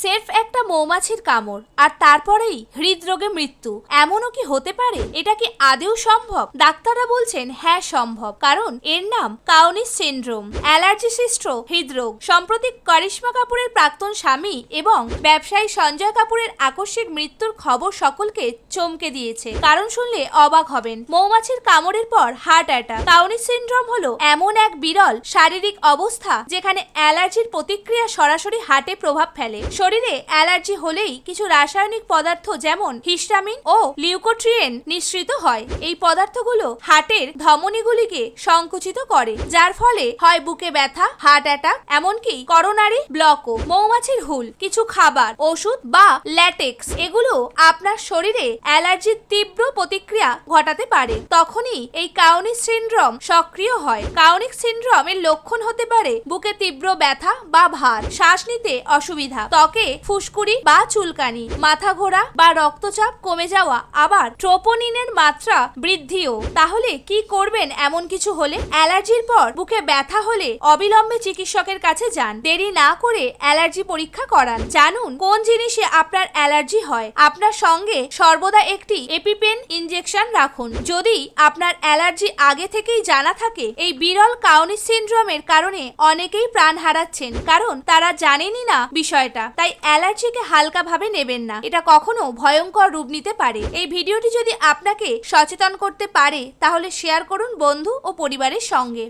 Safe একটা মৌমাছির কামড়, আর তারপরেই হৃদরোগে মৃত্যু। এমনও কি হতে পারে? এটা কি আদেও সম্ভব? ডাক্তাররা বলছেন হ্যাঁ সম্ভব, কারণ এর নাম কাউনিস সিনড্রোম। অ্যালার্জি সৃষ্ট, হৃদরোগ। সম্প্রতি করিশ্মা কাপুরের প্রাক্তন স্বামী এবং ব্যবসায়ী সঞ্জয় কাপুরের আকস্মিক মৃত্যুর খবর সকলকে চমকে দিয়েছে। কারণ শুনলে অবাক হবেন, মৌমাছির কামড়ের পর হার্ট অ্যাটাক। কাউনিস সিনড্রোম হলো এমন এক বিরল শারীরিক অবস্থা যেখানে অ্যালার্জির প্রতিক্রিয়া সরাসরি হার্টে প্রভাব ফেলে। শরীরে অ্যালার্জি হলেই কিছু রাসায়নিক পদার্থ যেমন হিস্টামিন ও লিউকোট্রিয়েন নিঃসৃত হয়। এই পদার্থগুলো হার্টের ধমনীগুলিকে সংকুচিত করে, যার ফলে হয় বুকে ব্যথা, হার্ট অ্যাটাক, এমনকি করোনারি ব্লকও। মৌমাছির হুল, কিছু খাবার, ওষুধ বা ল্যাটেক্স, এগুলো আপনার শরীরে অ্যালার্জির তীব্র প্রতিক্রিয়া ঘটাতে পারে। তখনই এই কাউনিক সিনড্রোম সক্রিয় হয়। কাউনিক সিনড্রোমের লক্ষণ হতে পারে বুকে তীব্র ব্যথা বা ভার, শ্বাস নিতে অসুবিধা, ত্বকে ফুসকুড়ি বা চুলকানি, মাথা ঘোরা বা রক্তচাপ কমে যাওয়া, আবার ট্রোপোনিনের মাত্রা বৃদ্ধিও। তাহলে কি করবেন এমন কিছু হলে? অ্যালার্জির পর বুকে ব্যথা হলে অবিলম্বে চিকিৎসকের কাছে যান। দেরি না করে অ্যালার্জি পরীক্ষা করান। জানুন কোন জিনিসে আপনার অ্যালার্জি হয়। আপনার সঙ্গে সর্বদা একটি এপিপেন ইনজেকশন রাখুন। যদি আপনার অ্যালার্জি আগে থেকেই জানা থাকে, এই বিরল কাউনি সিন্ড্রোমের কারণে অনেকেই প্রাণ হারাচ্ছেন, কারণ তারা জানেনই না বিষয়টা। তাই অ্যালার্জিকে হালকাভাবে নেবেন না। এটা কখনো ভয়ঙ্কর রূপ নিতে পারে। এই ভিডিওটি যদি আপনাকে সচেতন করতে পারে, তাহলে শেয়ার করুন বন্ধু ও পরিবারের সঙ্গে।